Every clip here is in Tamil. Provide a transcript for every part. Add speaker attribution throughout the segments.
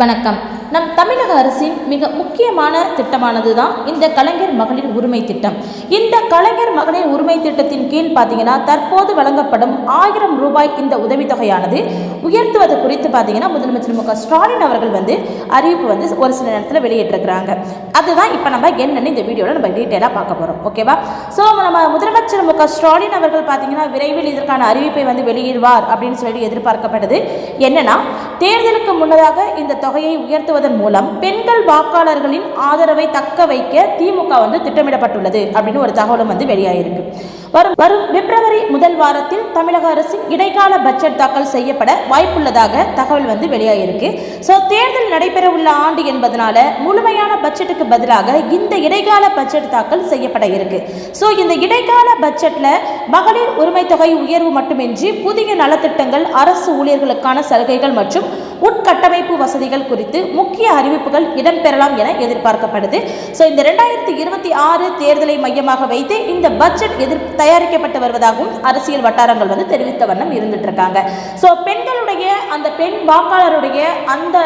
Speaker 1: வணக்கம். நம் தமிழக அரசின் மிக முக்கியமான திட்டமானது தான் இந்த கலைஞர் மகளிர் உரிமை திட்டம். இந்த கலைஞர் மகளிர் உரிமை திட்டத்தின் கீழ் பார்த்தீங்கன்னா தற்போது வழங்கப்படும் ஆயிரம் ரூபாய் இந்த உதவித்தொகையானது உயர்த்துவது குறித்து பார்த்தீங்கன்னா முதலமைச்சர் மு க ஸ்டாலின் அவர்கள் வந்து அறிவிப்பு வந்து ஒரு சில நேரத்தில் வெளியிட்டிருக்கிறாங்க. அதுதான் இப்போ நம்ம என்னன்னு இந்த வீடியோவில் நம்ம டீட்டெயிலாக பார்க்க போகிறோம் ஓகேவா ஸோ நம்ம முதலமைச்சர் மு க ஸ்டாலின் அவர்கள் பார்த்தீங்கன்னா விரைவில் இதற்கான அறிவிப்பை வந்து வெளியிடுவார் அப்படின்னு சொல்லி எதிர்பார்க்கப்பட்டது என்னன்னா தேர்தலுக்கு முன்னதாக இந்த தொகையை உயர்த்துவதன் மூலம் பெண்கள் வாக்காளர்களின் ஆதரவை தக்க வைக்க திமுக வந்து திட்டமிடப்பட்டுள்ளது அப்படின்னு ஒரு தகவல் தகவலும் வந்து வெளியாயிருக்கு. வரும் வரும் பிப்ரவரி முதல் வாரத்தில் தமிழக அரசின் இடைக்கால பட்ஜெட் தாக்கல் செய்யப்பட வாய்ப்புள்ளதாக தகவல் வந்து வெளியாகிருக்கு ஸோ தேர்தல் நடைபெற உள்ள ஆண்டு என்பதனால முழுமையான பட்ஜெட்டுக்கு பதிலாக இந்த இடைக்கால பட்ஜெட் தாக்கல் செய்யப்பட இருக்கு. ஸோ இந்த இடைக்கால பட்ஜெட்டில் மகளிர் உரிமை தொகை உயர்வு மட்டுமின்றி புதிய நலத்திட்டங்கள் அரசு ஊழியர்களுக்கான சலுகைகள் மற்றும் உட்கட்டமைப்பு வசதிகள் குறித்து முக்கிய அறிவிப்புகள் இடம்பெறலாம் என எதிர்பார்க்கப்படுது. ஸோ இந்த ரெண்டாயிரத்தி இருபத்தி ஆறு தேர்தலை மையமாக வைத்து இந்த பட்ஜெட் எதிர் தயாரிக்கப்பட்டு வருவதாகவும் அரசியல் வட்டாரங்கள் வந்து தெரிவித்த வண்ணம் இருந்துட்டு இருக்காங்க ஸோ பெண்களுடைய அந்த பெண் வாக்காளருடைய அந்த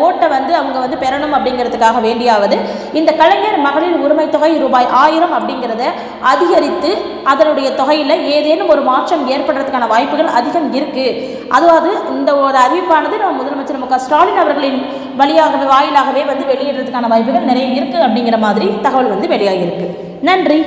Speaker 1: ஓட்டை வந்து அவங்க வந்து பெறணும் அப்படிங்கிறதுக்காக வேண்டியாவது இந்த கலைஞர் மகளிர் உரிமை தொகை ரூபாய் ஆயிரம் அப்படிங்கிறத அதிகரித்து அதனுடைய தொகையில் ஏதேனும் ஒரு மாற்றம் ஏற்படுறதுக்கான வாய்ப்புகள் அதிகம் இருக்குது அதாவது இந்த ஒரு அறிவிப்பானது நம்ம முதலமைச்சர் மு க ஸ்டாலின் அவர்களின் வழியாகவே வாயிலாகவே வந்து வெளியிடுறதுக்கான வாய்ப்புகள் நிறைய இருக்குது அப்படிங்கிற மாதிரி தகவல் வந்து வெளியாகி இருக்கு. நன்றி.